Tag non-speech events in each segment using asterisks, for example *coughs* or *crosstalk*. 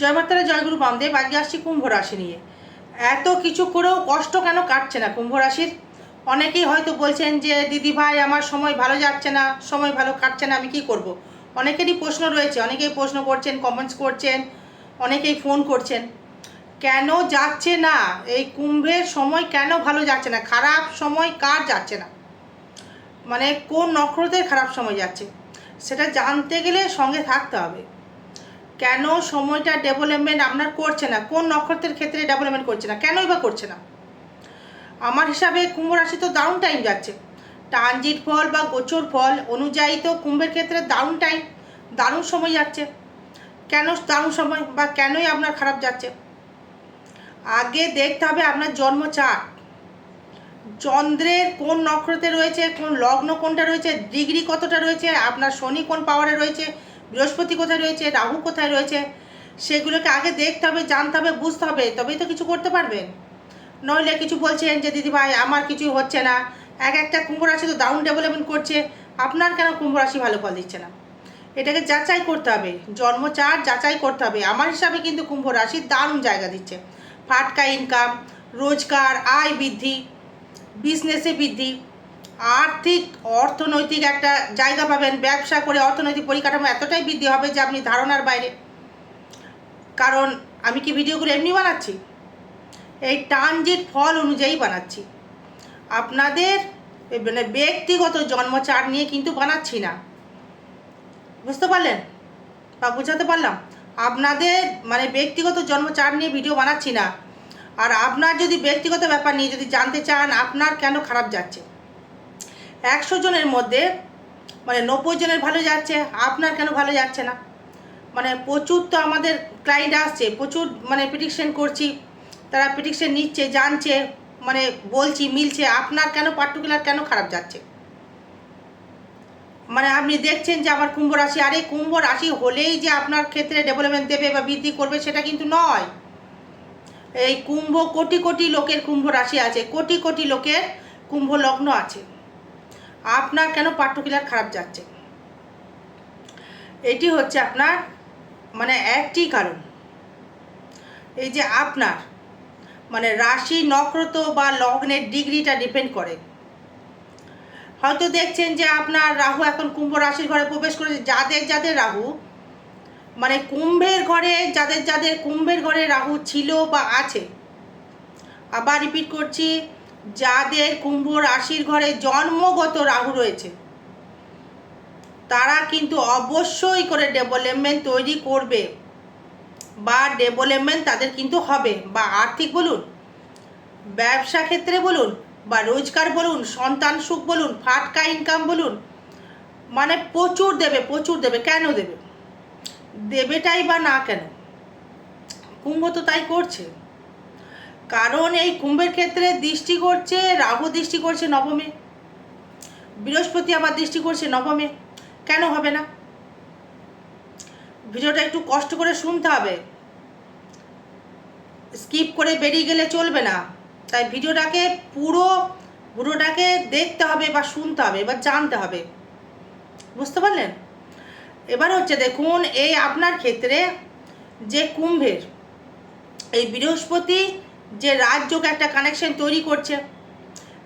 জয় মাতারা জয়গুরু বামদেব, আজকে আসছি কুম্ভ রাশি নিয়ে। এত কিছু করেও কষ্ট কেন কাটছে না কুম্ভ রাশির? অনেকেই হয়তো বলছেন যে, দিদি ভাই, আমার সময় ভালো যাচ্ছে না, সময় ভালো কাটছে না, আমি কি করব। অনেকেরই প্রশ্ন রয়েছে, অনেকেই প্রশ্ন করছেন কমেন্টস করছেন, অনেকেই ফোন করছেন। কেন যাচ্ছে না? এই কুম্ভের সময় কেন ভালো যাচ্ছে না? খারাপ সময় কার যাচ্ছে না? মানে কোন নক্ষত্রের খারাপ সময় যাচ্ছে? সেটা জানতে গেলে সঙ্গে থাকতে হবে। কেন সময়টা ডেভেলপমেন্ট আপনার করছে না? কোন নক্ষত্রের ক্ষেত্রে ডেভেলপমেন্ট করছে না? কেনই বা করছে না? আমার হিসাবে কুম্ভ রাশি তো দারুণ টাইম যাচ্ছে। ট্রানজিট ফল বা গোচর ফল অনুযায়ী তো কুম্ভের ক্ষেত্রে দারুণ টাইম দারুণ সময় যাচ্ছে। কেন দারুণ সময় বা কেনই আপনার খারাপ যাচ্ছে? আগে দেখতে হবে আপনার জন্ম চার্ট চন্দ্রের কোন নক্ষত্রে রয়েছে, কোন লগ্ন কোনটা রয়েছে, ডিগ্রি কতটা রয়েছে, আপনার শনি কোন পাওয়ারে রয়েছে বৃহস্পতি কোথায় রয়েছে, রাহু কোথায় রয়েছে, সেগুলোকে আগে দেখতে হবে, জানতে হবে, বুঝতে হবে, তবেই তো কিছু করতে পারবেন নইলে কিছু বলছেন যে, দিদিভাই, আমার কিছু হচ্ছে না। এক একটা কুম্ভ রাশি তো ডাউন ডেভেলপমেন্ট করছে, আপনার কেন কুম্ভ রাশি ভালো ফল দিচ্ছে না? এটাকে যাচাই করতে হবে, জন্মচার যাচাই করতে হবে। আমার হিসাবে কিন্তু কুম্ভ রাশি দারুণ জায়গা দিচ্ছে। ফাটকা ইনকাম রোজগার, আয় বৃদ্ধি বিজনেসে বৃদ্ধি আর্থিক, অর্থনৈতিক একটা জায়গা পাবেন, ব্যবসা করে অর্থনৈতিক পরিকাঠামো এতটাই বৃদ্ধি হবে যে আপনি ধারণার বাইরে। কারণ আমি কি ভিডিওগুলো এমনি বানাচ্ছি? এই ট্রানজিট ফল অনুযায়ী বানাচ্ছি। আপনাদের মানে ব্যক্তিগত জন্মচার নিয়ে কিন্তু বানাচ্ছি না। বুঝতে পারলেন? বা বোঝাতে পারলাম? আপনাদের মানে ব্যক্তিগত জন্মচার নিয়ে ভিডিও বানাচ্ছি না। আর আপনার যদি ব্যক্তিগত ব্যাপার নিয়ে যদি জানতে চান, আপনার কেন খারাপ যাচ্ছে? একশো জনের মধ্যে মানে নব্বই জনের ভালো যাচ্ছে, আপনার কেন ভালো যাচ্ছে না? মানে প্রচুর তো আমাদের ক্লায়েন্ট আসছে, প্রচুর মানে প্রিডিকশন করছি, তারা প্রিডিকশন নিচ্ছে, জানছে মানে বলছি, মিলছে, আপনার কেন পার্টিকুলার কেন খারাপ যাচ্ছে? মানে আপনি দেখছেন যে আমার কুম্ভ রাশি, আরে কুম্ভ রাশি হলেই যে আপনার ক্ষেত্রে ডেভেলপমেন্ট দেবে বা বৃদ্ধি করবে সেটা কিন্তু নয়। এই কুম্ভ কোটি কোটি লোকের কুম্ভ রাশি আছে, কোটি কোটি লোকের কুম্ভ লগ্ন আছে। আপনার কেন পার্টিকুলার খারাপ যাচ্ছে? এটি হচ্ছে আপনার মানে একটি কারণ। এই যে আপনার মানে রাশি নক্ষত্র বা লগ্নের ডিগ্রিটা ডিপেন্ড করে। হয়তো দেখছেন যে আপনার রাহু এখন কুম্ভ রাশির ঘরে প্রবেশ করেছে। যাদের যাদের রাহু মানে কুম্ভের ঘরে, যাদের যাদের কুম্ভের ঘরে রাহু ছিল বা আছে, আবার রিপিট করছি যাদের কুম্ভ রাশির ঘরে জন্মগত রাহু রয়েছে, তারা কিন্তু অবশ্যই করে ডেভেলপমেন্ট তৈরি করবে বা ডেভেলপমেন্ট তাদের কিন্তু হবে। বা আর্থিক বলুন, ব্যবসা ক্ষেত্রে বলুন, বা রোজগার বলুন, সন্তান সুখ বলুন, ফাটকা ইনকাম বলুন মানে প্রচুর দেবে প্রচুর দেবে। কেন দেবে? দেবেটাই বা না কেন? কুম্ভ তো তাই করছে। কারণ এই কুম্ভের ক্ষেত্রে দৃষ্টি করছে, রাহু দৃষ্টি করছে নবমে। বৃহস্পতি আবার দৃষ্টি করছে নবমে। কেন হবে না? ভিডিওটা একটু কষ্ট করে শুনতে হবে। স্কিপ করে বেরিয়ে গেলে চলবে না। তাই ভিডিওটাকে পুরো, পুরোটাকে দেখতে হবে বা শুনতে হবে বা জানতে হবে। বুঝতে পারলেন? এবার হচ্ছে দেখুন, এই আপনার ক্ষেত্রে যে কুম্ভের, এই বৃহস্পতি যে রাজযোগ একটা কানেকশন তৈরি করছে।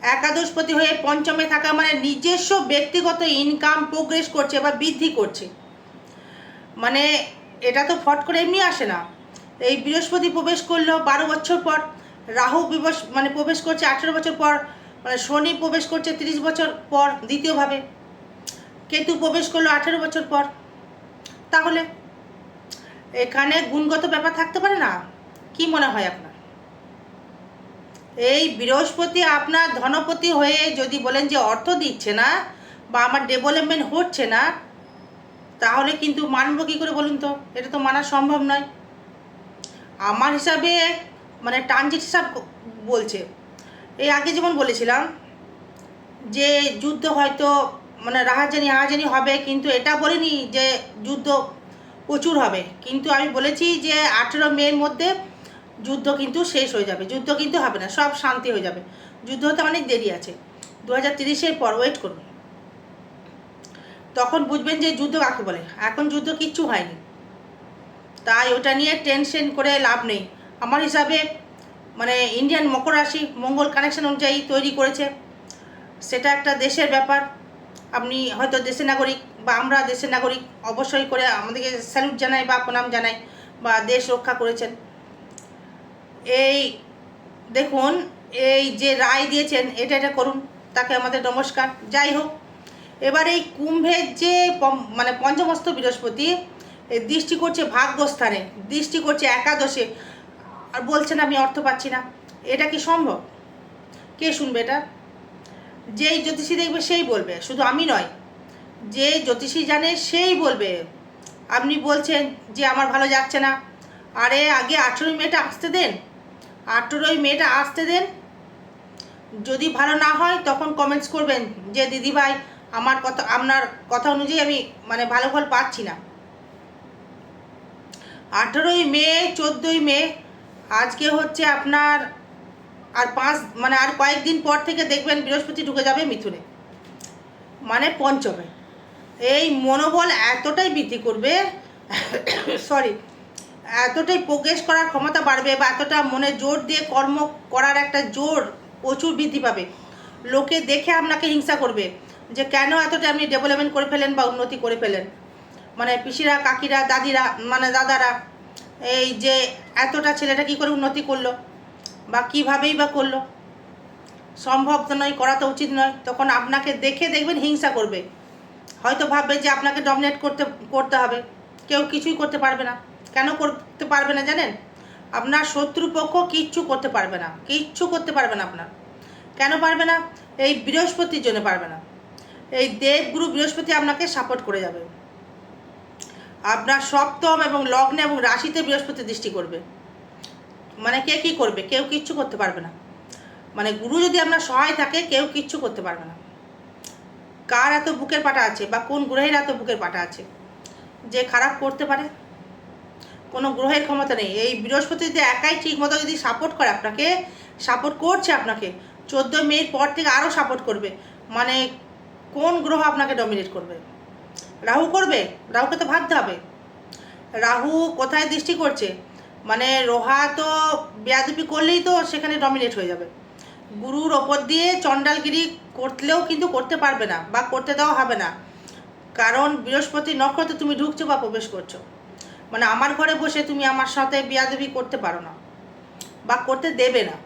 একাদশপতি হয়ে পঞ্চমে থাকা মানে নিজস্ব ব্যক্তিগত ইনকাম প্রোগ্রেস করছে বা বৃদ্ধি করছে। মানে এটা তো ফট করে এমনি আসে না। এই বৃহস্পতি প্রবেশ করল বারো বছর পর, রাহু বিবস মানে প্রবেশ করছে আঠেরো বছর পর মানে শনি প্রবেশ করছে তিরিশ বছর পর দ্বিতীয়ভাবে। কেতু প্রবেশ করল আঠেরো বছর পর। তাহলে এখানে গুণগত ব্যাপার থাকতে পারে না? কি মনে হয় আপনার এই বৃহস্পতি আপনার ধনপতি হয়ে যদি বলেন যে অর্থ দিচ্ছে না বা আমার ডেভেলপমেন্ট হচ্ছে না, তাহলে কিন্তু মানব কী করে বলুন তো? এটা তো মানা সম্ভব নয়। আমার হিসাবে মানে ট্রানজিট হিসাব বলছে। এই আগে যেমন বলেছিলাম যে যুদ্ধ হয়তো মানে রাহাজানি হাহাজানি হবে, কিন্তু এটা বলিনি যে যুদ্ধ প্রচুর হবে। কিন্তু আমি বলেছি যে আঠেরো মের মধ্যে যুদ্ধ কিন্তু শেষ হয়ে যাবে, যুদ্ধ কিন্তু হবে না, সব শান্তি হয়ে যাবে। যুদ্ধ হতে অনেক দেরি আছে দু হাজার তিরিশের পর ওয়েট করুন। তখন বুঝবেন যে যুদ্ধ কাকে বলে, এখন যুদ্ধ কিচ্ছু হয়নি। তাই ওটা নিয়ে টেনশন করে লাভ নেই। আমার হিসাবে মানে ইন্ডিয়ান মকর রাশি, মঙ্গল কানেকশন অনুযায়ী তৈরি করেছে। সেটা একটা দেশের ব্যাপার। আপনি হয়তো দেশের নাগরিক বা আমরা দেশের নাগরিক অবশ্যই করে আমাদেরকে স্যালুট জানাই বা প্রণাম জানাই বা দেশ রক্ষা করেছেন। এই দেখুন, এই যে রায় দিয়েছেন, এটা এটা করুন, তাকে আমাদের নমস্কার, যাই হোক। এবার এই কুম্ভের যে মানে পঞ্চমস্ত বৃহস্পতি দৃষ্টি করছে ভাগ্যস্থানে, দৃষ্টি করছে একাদশে, আর বলছেন আমি অর্থ পাচ্ছি না। এটা কি সম্ভব? কে শুনবে এটা? যেই জ্যোতিষী দেখবে, সেই বলবে, শুধু আমি নয়, যে জ্যোতিষী জানে, সেই বলবে। আপনি বলছেন যে আমার ভালো যাচ্ছে না। আরে, আগে আঠেরোই মেয়েটা আসতে দেন। আঠেরোই মেয়েটা আসতে দেন। যদি ভালো না হয়, তখন কমেন্টস করবেন যে, দিদিভাই, আমার কথা, আপনার কথা অনুযায়ী আমি মানে ভালো ফল পাচ্ছি না। আঠেরোই মে, চোদ্দোই মে, আজকে হচ্ছে আপনার আর পাঁচ মানে আর কয়েকদিন পর থেকে দেখবেন বৃহস্পতি ঢুকে যাবে মিথুনে। মানে পঞ্চমে। এই মনোবল এতটাই বৃদ্ধি করবে *coughs* সরি এতটাই প্রোগ্রেস করার ক্ষমতা বাড়বে বা এতটা মনে জোর দিয়ে কর্ম করার একটা জোর প্রচুর বৃদ্ধি পাবে। লোকে দেখে আপনাকে হিংসা করবে যে কেন এতটা আপনি ডেভেলপমেন্ট করে ফেলেন বা উন্নতি করে ফেলেন। মানে পিসিরা, কাকিরা, দাদিরা মানে দাদারা, এই যে এতটা ছেলেটা কি করে উন্নতি করল বা কীভাবেই বা করল? সম্ভব তো নয়, করা তো উচিত নয়। তখন আপনাকে দেখে দেখবেন হিংসা করবে। হয়তো ভাববে যে আপনাকে ডমিনেট করতে করতে হবে। কেউ কিছুই করতে পারবে না। কেন করতে পারবে না জানেন? আপনার শত্রুপক্ষ কিচ্ছু করতে পারবে না। কিচ্ছু করতে পারবে না আপনার। কেন পারবে না? এই বৃহস্পতির জন্য পারবে না। এই দেবগুরু বৃহস্পতি আপনাকে সাপোর্ট করে যাবে। আপনার সপ্তম এবং লগ্নে এবং রাশিতে বৃহস্পতি দৃষ্টি করবে। মানে কে কি করবে? কেউ কিচ্ছু করতে পারবে না। মানে গুরু যদি আপনার সহায় থাকে, কেউ কিচ্ছু করতে পারবে না। কার এত বুকের পাটা আছে? বা কোন গ্রহের এত বুকের পাটা আছে? যে খারাপ করতে পারে কোনো গ্রহের ক্ষমতা নেই। এই বৃহস্পতি যদি একাই ঠিক মতো যদি সাপোর্ট করে আপনাকে সাপোর্ট করছে আপনাকে চোদ্দোই মের পর থেকে আরও সাপোর্ট করবে। মানে কোন গ্রহ আপনাকে ডমিনেট করবে? রাহু করবে? রাহুকে তো ভাবতে হবে। রাহু কোথায় দৃষ্টি করছে? মানে রোহা তো বেয়াদবি করলেই তো সেখানে ডমিনেট হয়ে যাবে। গুরুর ওপর দিয়ে চণ্ডালগিরি করলেও কিন্তু করতে পারবে না বা করতে দেওয়া হবে না। কারণ বৃহস্পতি নক্ষত্রে তুমি ঢুকছো বা প্রবেশ করছ। মানে আমার ঘরে বসে তুমি আমার সাথে বিয়াদবি করতে পারো না বা করতে দেবে না।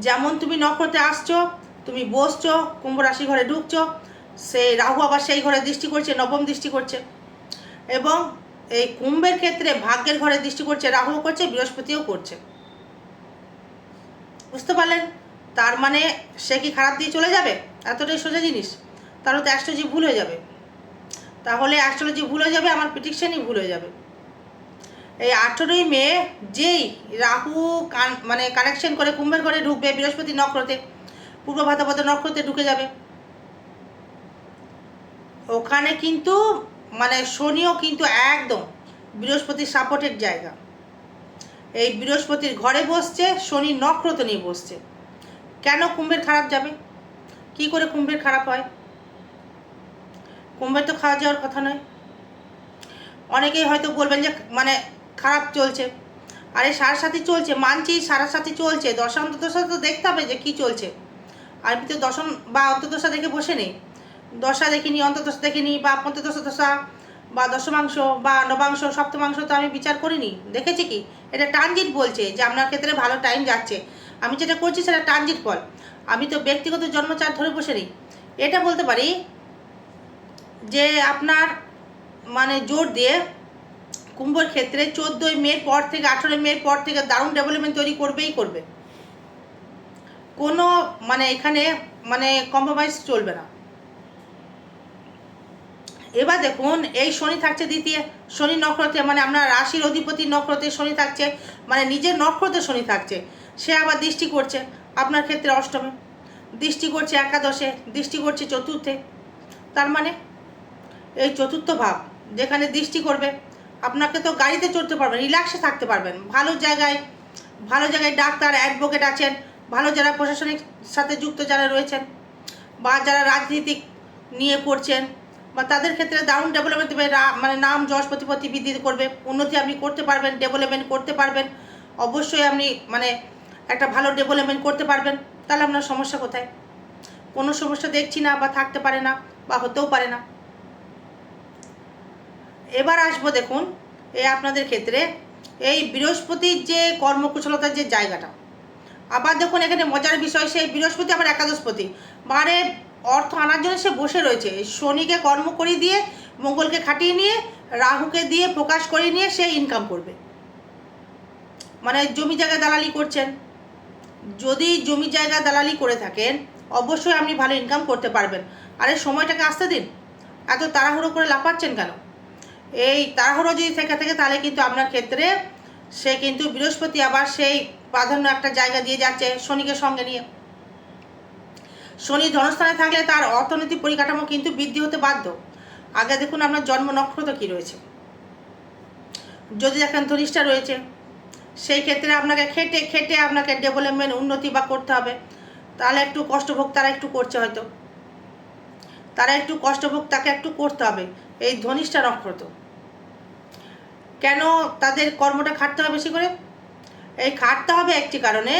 যেমন তুমি নক্ষত্রে আসছো, তুমি বসছো, কুম্ভ রাশি ঘরে ঢুকছো সেই রাহু আবার সেই ঘরে দৃষ্টি করছে, নবম দৃষ্টি করছে। এবং এই কুম্ভের ক্ষেত্রে ভাগ্যের ঘরে দৃষ্টি করছে, রাহুও করছে, বৃহস্পতিও করছে। বুঝতে পারলেন? তার মানে সে কি খারাপ দিয়ে চলে যাবে? এতটাই সোজা জিনিস। তাহলে তো অ্যাস্ট্রোলজি ভুল হয়ে যাবে। তাহলে অ্যাস্ট্রোলজি ভুল হয়ে যাবে, আমার প্রিডিকশনই ভুল হয়ে যাবে। এই আঠেরোই মে যেই রাহু কান মানে কানেকশন করে কুম্ভের ঘরে ঢুকবে, বৃহস্পতি নক্ষত্রে, পূর্ব ভাদ্রপদ নক্ষত্রে ঢুকে যাবে। ওখানে কিন্তু মানে শনিও কিন্তু একদম বৃহস্পতির সাপোর্টের জায়গা। এই বৃহস্পতির ঘরে বসছে, শনি নক্ষত্র নিয়ে বসছে। কেন কুম্ভের খারাপ যাবে? কি করে কুম্ভের খারাপ হয়? কুম্ভের তো খাওয়া যাওয়ার কথা নয়। অনেকেই হয়তো বলবেন যে মানে খারাপ চলছে। আরে সারা সাথী চলছে, মানছি সারা সাথী চলছে। দশা অন্তদশা তো দেখতে হবে যে কী চলছে। আর আমি তো দশম বা অন্তদশা দেখে বসে নেই। দশা দেখিনি অন্তদশা দেখিনি, বা পঞ্চদশা দশা, বা দশমাংশ, বা নবাংশ, সপ্তমাংশ তো আমি বিচার করিনি। দেখেছি কি? এটা ট্রানজিট বলছে যে, আপনার ক্ষেত্রে ভালো টাইম যাচ্ছে। আমি যেটা করছি সেটা ট্রানজিট ফল। আমি তো ব্যক্তিগত জন্মচার ধরে বসে নেই। এটা বলতে পারি যে আপনার মানে জোর দিয়ে কুম্ভর ক্ষেত্রে চোদ্দোই মে পর থেকে, আঠেরোই মে পর থেকে দারুণ ডেভেলপমেন্ট তৈরি করবেই করবে। কোনো মানে এখানে মানে কম্প্রোমাইজ চলবে না। এবার দেখুন, এই শনি থাকছে দ্বিতীয়, শনি নক্ষত্রে মানে আপনার রাশির অধিপতি নক্ষত্রে শনি থাকছে মানে নিজের নক্ষত্রে শনি থাকছে, সে আবার দৃষ্টি করছে আপনার ক্ষেত্রে অষ্টমে, দৃষ্টি করছে একাদশে, দৃষ্টি করছে চতুর্থে, তার মানে এই চতুর্থ ভাব, যেখানে দৃষ্টি করবে, আপনাকে তো গাড়িতে চড়তে পারবেন রিল্যাক্সে থাকতে পারবেন। ভালো জায়গায় ভালো জায়গায় ডাক্তার অ্যাডভোকেট আছেন, ভালো যারা প্রশাসনিক সাথে যুক্ত যারা রয়েছেন, বা যারা রাজনীতিক নিয়ে করছেন, বা তাদের ক্ষেত্রে দারুণ ডেভেলপমেন্ট দেবে মানে নাম, যশ, প্রতিপত্তি বৃদ্ধি করবে, উন্নতি আপনি করতে পারবেন ডেভেলপমেন্ট করতে পারবেন, অবশ্যই আপনি মানে একটা ভালো ডেভেলপমেন্ট করতে পারবেন। তাহলে আপনার সমস্যা কোথায়? কোনো সমস্যা দেখছি না বা থাকতে পারে না বা হতেও পারে না। এবার আসব দেখুন এই আপনাদের ক্ষেত্রে, এই বৃহস্পতির যে কর্মকুশলতার যে জায়গাটা। আবার দেখুন, এখানে মজার বিষয়, সেই বৃহস্পতি আবার একাদশপতি। মানে অর্থ আনার জন্য সে বসে রয়েছে। শনিকে কর্ম করিয়ে দিয়ে, মঙ্গলকে খাটিয়ে নিয়ে, রাহুকে দিয়ে প্রকাশ করিয়ে নিয়ে সে ইনকাম করবে। মানে জমি জায়গা দালালি করছেন। যদি জমি জায়গা দালালি করে থাকেন, অবশ্যই আপনি ভালো ইনকাম করতে পারবেন। আরে, সময়টাকে আসতে দিন। এত তাড়াহুড়ো করে লাফাচ্ছেন কেন? এই তাড়াহুড়ো যদি থেকে থাকে, তাহলে কিন্তু আপনার ক্ষেত্রে সে কিন্তু বৃহস্পতি আবার সেই প্রাধান্য একটা জায়গা দিয়ে যাচ্ছে শনিকে সঙ্গে নিয়ে। শনি ধনস্থানে থাকলে তার অর্থনৈতিক পরিকাঠামো কিন্তু বৃদ্ধি হতে বাধ্য। আগে দেখুন আপনার জন্ম নক্ষত্র কী রয়েছে। যদি দেখেন ধনিষ্ঠা রয়েছে, সেই ক্ষেত্রে আপনাকে খেটে খেটে আপনাকে ডেভেলপমেন্ট উন্নতি বা করতে হবে। তাহলে একটু কষ্টভোগ তারা একটু করছে হয়তো। তারা একটু কষ্টভোগ তাকে একটু করতে হবে। এই ধনিষ্ঠা নক্ষত্র কেন তাদের কর্মটা খাটতে হবে বেশি করে? এই খাটতে হবে একটি কারণে,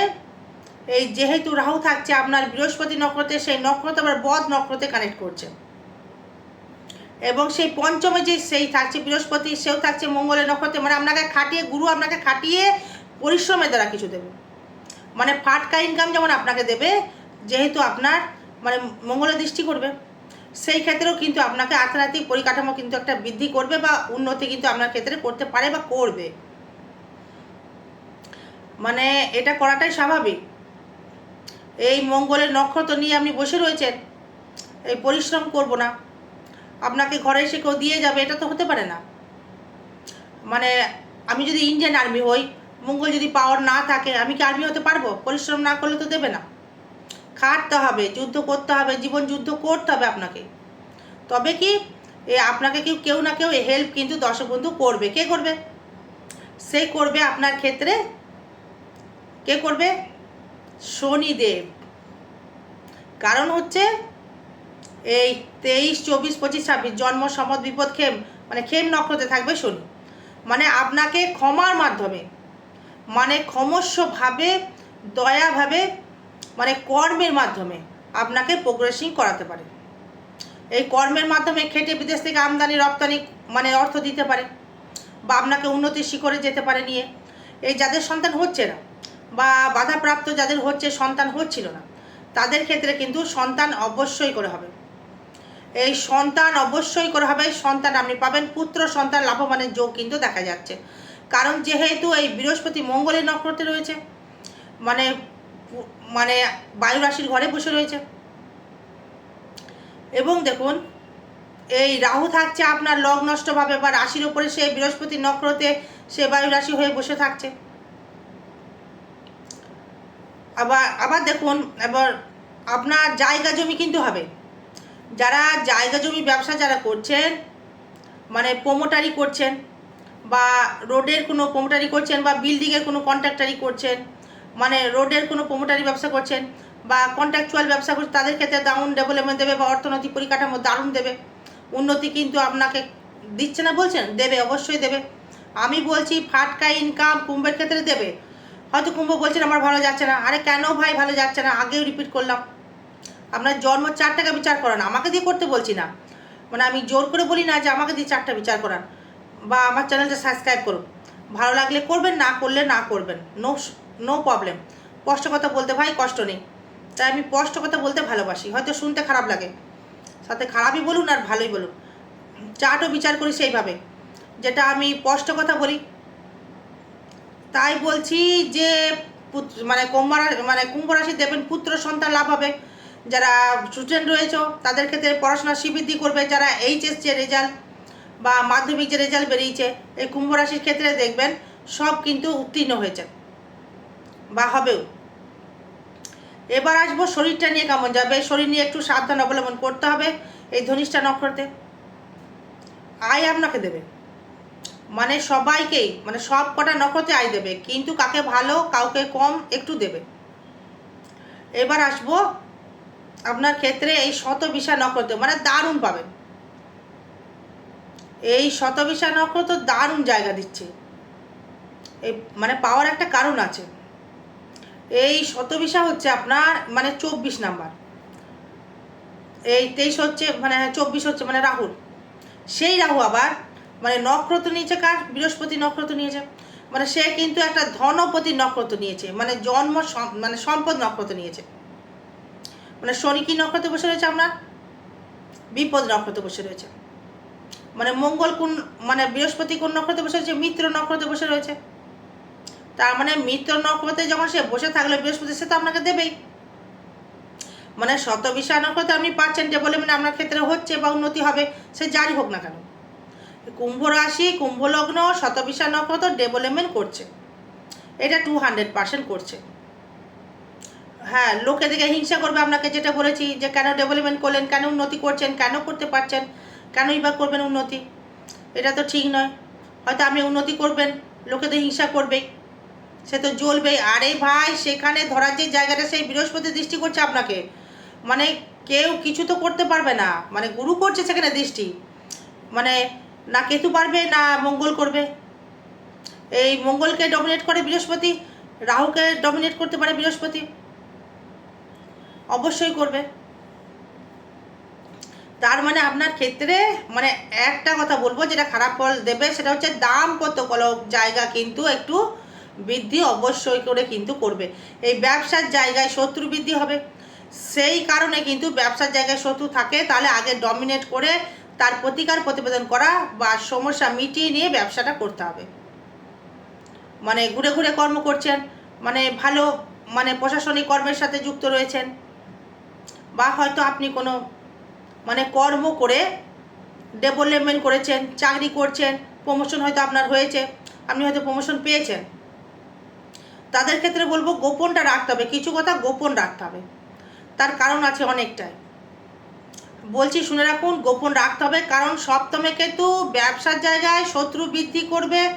এই যেহেতু রাহু থাকছে, আপনার বৃহস্পতি নক্ষত্রে সেই নক্ষত্র আবার বধ নক্ষত্রে কানেক্ট করছে। এবং সেই পঞ্চমে যে সেই থাকছে বৃহস্পতি, সেও থাকছে মঙ্গলের নক্ষত্রে মানে আপনাকে খাটিয়ে, গুরু আপনাকে খাটিয়ে পরিশ্রমের দ্বারা কিছু দেবে। মানে ফাটকা ইনকাম যেমন আপনাকে দেবে, যেহেতু আপনার মানে মঙ্গলের দৃষ্টি করবে। সেই ক্ষেত্রেও কিন্তু আপনাকে অর্থনৈতিক পরিকাঠামো কিন্তু একটা বৃদ্ধি করবে বা উন্নতি কিন্তু আপনার ক্ষেত্রে করতে পারে বা করবে। মানে এটা করাটাই স্বাভাবিক। এই মঙ্গলের নক্ষত্র নিয়ে আপনি বসে রয়েছেন, এই পরিশ্রম করব না। আপনাকে ঘরে এসে কেউ দিয়ে যাবে, এটা তো হতে পারে না। মানে আমি যদি ইন্ডিয়ান আর্মি হই, মঙ্গল যদি পাওয়ার না থাকে, আমি কি আর্মি হতে পারব? পরিশ্রম না করলে তো দেবে না। খাটতে হবে, যুদ্ধ করতে হবে, জীবন যুদ্ধ করতে হবে আপনাকে। তবে কি আপনাকে কেউ কেউ না কেউ হেল্প কিন্তু দর্শক বন্ধু করবে। কে করবে? সে করবে আপনার ক্ষেত্রে কে করবে? শনিদেব। কারণ হচ্ছে এই তেইশ, চব্বিশ, পঁচিশ, ছাব্বিশ জন্ম সম্মত বিপদ খেম মানে খেম নক্ষত্রে থাকবে শনি। মানে আপনাকে ক্ষমার মাধ্যমে মানে ক্ষমস্বভাবে দয়াভাবে মানে কর্মের মাধ্যমে আপনাকে প্রোগ্রেসিং করাতে পারে। এই কর্মের মাধ্যমে খেটে বিদেশ থেকে আমদানি, রপ্তানি মানে অর্থ দিতে পারে বা আপনাকে উন্নতির শিখরে যেতে পারে নিয়ে। এই যাদের সন্তান হচ্ছে না বা বাধাপ্রাপ্ত যাদের হচ্ছে, সন্তান হচ্ছিল না, তাদের ক্ষেত্রে কিন্তু সন্তান অবশ্যই করে হবে। এই সন্তান অবশ্যই করে হবে, সন্তান আপনি পাবেন, পুত্র সন্তান লাভবানের যোগ কিন্তু দেখা যাচ্ছে। কারণ যেহেতু এই বৃহস্পতি মঙ্গলের নক্ষত্রে রয়েছে মানে মানে বায়ু রাশির ঘরে বসে রয়েছে। এবং দেখুন, এই রাহু থাকছে আপনার লগ্নষ্টভাবে বা রাশির উপরে সে বৃহস্পতি নক্ষত্রে সে বায়ু রাশি হয়ে বসে থাকছে। আবার আবার দেখুন, এবার আপনার জায়গা জমি কিন্তু হবে। যারা জায়গা জমি ব্যবসা যারা করছেন মানে প্রোমোটারি করছেন বা রোডের কোনো প্রোমোটারি করছেন বা বিল্ডিংয়ের কোনো কন্ট্রাক্টারি করছেন মানে রোডের কোনো প্রোমোটারি ব্যবসা করছেন বা কন্ট্রাকচুয়াল ব্যবসা করছেন, তাদের ক্ষেত্রে দারুণ ডেভেলপমেন্ট দেবে বা অর্থনৈতিক পরিকাঠামো দারুণ দেবে। উন্নতি কিন্তু আপনাকে দিচ্ছে না, বলছেন? দেবে, অবশ্যই দেবে। আমি বলছি, ফাটকা ইনকাম কুম্ভের ক্ষেত্রে দেবে। হয়তো কুম্ভ বলছেন, আমার ভালো যাচ্ছে না। আরে কেন ভাই, ভালো যাচ্ছে না? আগেও রিপিট করলাম। আপনার জন্ম চারটাকে বিচার করান, আমাকে দিয়ে করতে বলছি না। মানে আমি জোর করে বলি না যে, আমাকে দিয়ে চারটা বিচার করান বা আমার চ্যানেলটা সাবস্ক্রাইব করুন। ভালো লাগলে করবেন, না করলে না করবেন। নো নো প্রবলেম স্পষ্ট কথা বলতে ভাই কষ্ট নেই। তাই আমি স্পষ্ট কথা বলতে ভালোবাসি। হয়তো শুনতে খারাপ লাগে। সাথে খারাপই বলুন আর ভালোই বলুন। চাটও বিচার করি সেইভাবে। যেটা আমি স্পষ্ট কথা বলি। তাই বলছি যে মানে কুম্ভ রা- মানে কুম্ভ রাশি দেবেন, পুত্র সন্তান লাভ হবে। যারা স্টুডেন্ট রয়েছে, তাদের ক্ষেত্রে পড়াশোনা শ্রীবৃদ্ধি করবে। যারা এইচএস যে রেজাল্ট বা মাধ্যমিক যে রেজাল্ট বেরিয়েছে, এই কুম্ভ রাশির ক্ষেত্রে দেখবেন সব কিন্তু উত্তীর্ণ হয়েছে বা হবেও। এবার আসব শরীরটা নিয়ে কেমন যাবে? শরীর নিয়ে একটু সাবধান অবলম্বন করতে হবে। এই ধনিষ্ঠা নক্ষত্রে। আয় আপনাকে দেবে। মানে সবাইকেই মানে সব কটা নক্ষত্রে আয় দেবে। কিন্তু কাকে ভালো, কাউকে কম, একটু দেবে। এবার আসব আপনার ক্ষেত্রে এই শত বিশা নক্ষত্র মানে দারুণ পাবেন। এই শতবিশা নক্ষত্র দারুণ জায়গা দিচ্ছে। এই মানে পাওয়ার একটা কারণ আছে। এই শতবিশা হচ্ছে আপনার মানে চব্বিশ নাম্বার। এই তেইশ হচ্ছে মানে চব্বিশ হচ্ছে মানে রাহুল। সেই রাহু আবার মানে নক্ষত্র নিয়েছে কার? বৃহস্পতি নক্ষত্র নিয়েছে। মানে সে কিন্তু একটা ধনপতি নক্ষত্র নিয়েছে। মানে জন্ম মানে সম্পদ নক্ষত্র নিয়েছে। মানে শনি কি নক্ষত্রে বসে রয়েছে আপনার? বিপদ নক্ষত্রে বসে রয়েছে। মানে মঙ্গল কোন মানে বৃহস্পতি কোন নক্ষত্রে বসে রয়েছে? মিত্র নক্ষত্রে বসে রয়েছে। তার মানে মিত্র নক্ষত্রে যখন সে বসে থাকলে বৃহস্পতি, সে তো আপনাকে দেবেই। মানে শত বিষয় নক্ষত্রে আপনি পাচ্ছেন বলে মানে আপনার ক্ষেত্রে হচ্ছে বা উন্নতি হবে, সে যারই হোক না কেন। কুম্ভ রাশি, কুম্ভ লগ্ন শতবিশা নক্ষত্র ডেভেলপমেন্ট করছে। এটা টু হান্ড্রেড পার্সেন্ট করছে। হ্যাঁ লোকে দেখে হিংসা করবে আপনাকে, যেটা বলেছি যে কেন ডেভেলপমেন্ট করলেন, কেন উন্নতি করছেন, কেন করতে পারছেন, কেনই বা করবেন উন্নতি? এটা তো ঠিক নয়। হয়তো আপনি উন্নতি করবেন লোকে তো হিংসা করবেই। সে তো জ্বলবেই আরে ভাই, সেখানে ধরার যে জায়গাটা, সেই বৃহস্পতি দৃষ্টি করছে আপনাকে। মানে কেউ কিছু তো করতে পারবে না। মানে গুরু করছে সেখানে দৃষ্টি। মানে না কেতু পারবে, না মঙ্গল করবে। এই মঙ্গলকে ডমিনেট করে বৃহস্পতি, রাহুকে ডমিনেট করতে পারে বৃহস্পতি। অবশ্যই করবে। তার মানে আপনার ক্ষেত্রে মানে একটা কথা বলব, যেটা খারাপ ফল দেবে, সেটা হচ্ছে দাম কত কলক জায়গা কিন্তু একটু বৃদ্ধি অবশ্যই করে কিন্তু করবে। এই ব্যবসার জায়গায় শত্রু বৃদ্ধি হবে। সেই কারণে কিন্তু ব্যবসার জায়গায় শত্রু থাকে, তাহলে আগে ডমিনেট করে তার প্রতিকার প্রতিবেদন করা বা সমস্যা মিটিয়ে নিয়ে ব্যবসাটা করতে হবে। মানে ঘুরে ঘুরে কর্ম করছেন মানে ভালো মানে প্রশাসনিক কর্মের সাথে যুক্ত রয়েছেন। বা হয়তো আপনি কোনো মানে কর্ম করে ডেভেলপমেন্ট করেছেন, চাকরি করছেন প্রমোশন হয়তো আপনার হয়েছে, আপনি হয়তো প্রমোশন পেয়েছেন। তাদের ক্ষেত্রে বলব গোপনটা রাখতে হবে। কিছু কথা গোপন রাখতে হবে। তার কারণ আছে অনেকটাই। বলছি, শুনে রাখুন, গোপন রাখতে হবে। কারণ সপ্তমে কিন্তু ব্যবসার জায়গায় শত্রু বৃদ্ধি করবে।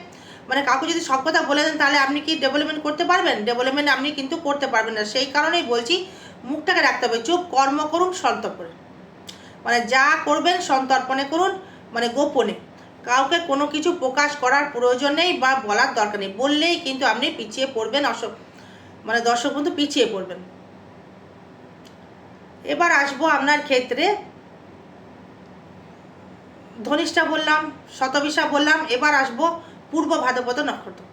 মানে কাউকে যদি সব কথা বলে দেন, তাহলে আপনি কি ডেভেলপমেন্ট করতে পারবেন? ডেভেলপমেন্ট আপনি কিন্তু করতে পারবেন না। সেই কারণেই বলছি, মুখটাকে রাখতে হবে। চুপ, কর্ম করুন, সন্তর্পণে। মানে যা করবেন, সন্তর্পণে করুন। মানে গোপনে। কাউকে কোনো কিছু প্রকাশ করার প্রয়োজন নেই বা বলার দরকার নেই। বললেই কিন্তু আপনি পিছিয়ে পড়বেন অস মানে দর্শক বন্ধু পিছিয়ে পড়বেন। এবার আসব আপনার ক্ষেত্রে। ধনিষ্ঠা বললাম, শতবিশা বললাম, এবার আসব পূর্ব ভাদ্রপদ নক্ষত্র।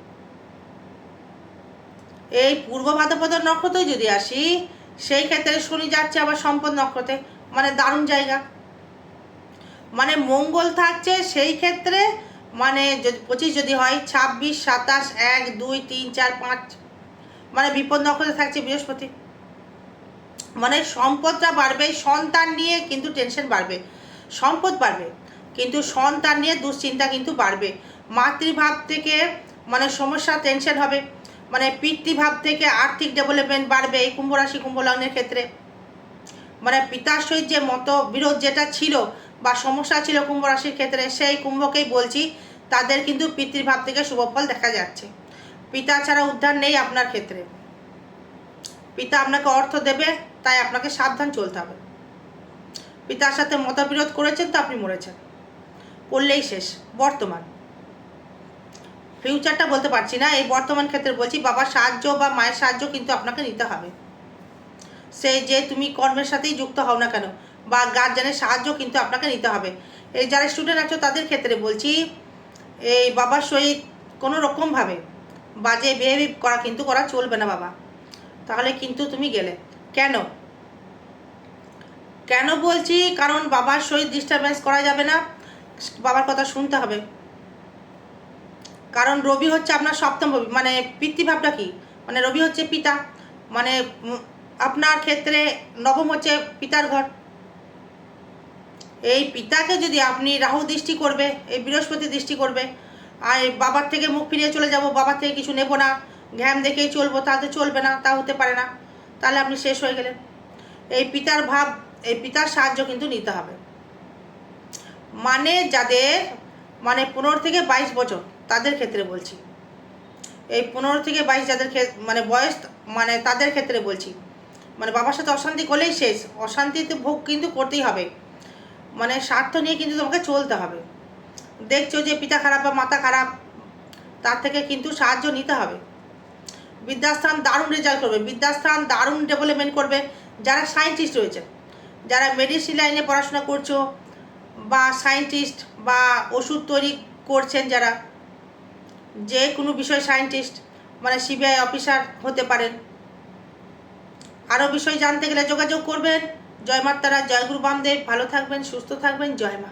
এই পূর্ব ভাদ্রপদ নক্ষত্রে যদি আসি, সেই ক্ষেত্রে শনি যাচ্ছে আবার সম্পদ নক্ষত্রে মানে দারুণ জায়গা। মানে মঙ্গল থাকছে সেই ক্ষেত্রে মানে যদি পঁচিশ যদি হয়, ছাব্বিশ, সাতাশ, এক, দুই, তিন, চার, পাঁচ মানে বিপদ নক্ষত্রে থাকছে বৃহস্পতি। মানে সম্পদটা বাড়বে, সন্তান নিয়ে কিন্তু টেনশন বাড়বে। সম্পদ বাড়বে, কিন্তু সন্তান নিয়ে দুশ্চিন্তা কিন্তু বাড়বে। মাতৃভাব থেকে মানে সমস্যা টেনশন হবে। মানে পিতৃভাব থেকে আর্থিক ডেভেলপমেন্ট বাড়বে এই কুম্ভ রাশি, কুম্ভ লগ্নের ক্ষেত্রে। মানে পিতার সহিত যে মত বিরোধ যেটা ছিল বা সমস্যা ছিল কুম্ভ রাশির ক্ষেত্রে, সেই কুম্ভকেই বলছি, তাদের কিন্তু পিতৃভাব থেকে শুভফল দেখা যাচ্ছে। পিতা ছাড়া উদ্ধার নেই আপনার ক্ষেত্রে। পিতা আপনাকে অর্থ দেবে, তাই আপনাকে সাবধান চলতে হবে। পিতার সাথে মতবিরোধ করেছেন তো আপনি মরেছেন। করলেই শেষ, বর্তমান। ফিউচারটা বলতে পারছি না, এই বর্তমান ক্ষেত্রে বলছি, বাবার সাহায্য বা মায়ের সাহায্য কিন্তু আপনাকে নিতে হবে। সেই যে তুমি কর্মের সাথেই যুক্ত হও না কেন বা গার্জেনের সাহায্য কিন্তু আপনাকে নিতে হবে। এই যারা স্টুডেন্ট আছো, তাদের ক্ষেত্রে বলছি, এই বাবার সহিত কোনো রকমভাবে বাজে বিহেভ করা কিন্তু করা চলবে না বাবা। তাহলে কিন্তু তুমি গেলে। কেন? কেন বলছি? কারণ বাবার সহিত ডিস্টারবেন্স করা যাবে না। বাবার কথা শুনতে হবে। কারণ রবি হচ্ছে আপনার সপ্তম রবি মানে পিতৃভাবটা কি? মানে রবি হচ্ছে পিতা। মানে আপনার ক্ষেত্রে নবম হচ্ছে পিতার ঘর। এই পিতাকে যদি আপনি রাহু দৃষ্টি করবে, এই বৃহস্পতি দৃষ্টি করবে, আর বাবার থেকে মুখ ফিরিয়ে চলে যাব, বাবার থেকে কিছু নেব না, ঘ্যাম দেখেই চলবো, তাতে চলবে না, তা হতে পারে না, তাহলে আপনি শেষ হয়ে গেলেন। এই পিতার ভাব, এই পিতার সাহায্য কিন্তু নিতে হবে। মানে যাদের মানে পনেরো থেকে বাইশ বছর, তাদের ক্ষেত্রে বলছি। এই পনেরো থেকে বাইশ যাদের মানে বয়স মানে তাদের ক্ষেত্রে বলছি। মানে বাবার সাথে অশান্তি করলেই শেষ, অশান্তিতে ভোগ কিন্তু করতেই হবে। মানে স্বার্থ নিয়ে কিন্তু তোমাকে চলতে হবে। দেখছ যে পিতা খারাপ বা মাথা খারাপ, তার থেকে কিন্তু সাহায্য নিতে হবে। বিদ্যাস্থান দারুণ রেজাল্ট করবে। বিদ্যাস্থান দারুণ ডেভেলপমেন্ট করবে। যারা সায়েন্টিস্ট রয়েছে, যারা মেডিসিন লাইনে পড়াশোনা করছ বা সায়েন্টিস্ট বা ওষুধ তৈরি করছেন যারা, যে কোনো বিষয় সায়েন্টিস্ট মানে সিবিআই অফিসার হতে পারেন। আরও বিষয় জানতে গেলে যোগাযোগ করবেন। জয় মাতারা জয় গুরু বামদেব ভালো থাকবেন সুস্থ থাকবেন জয় মা।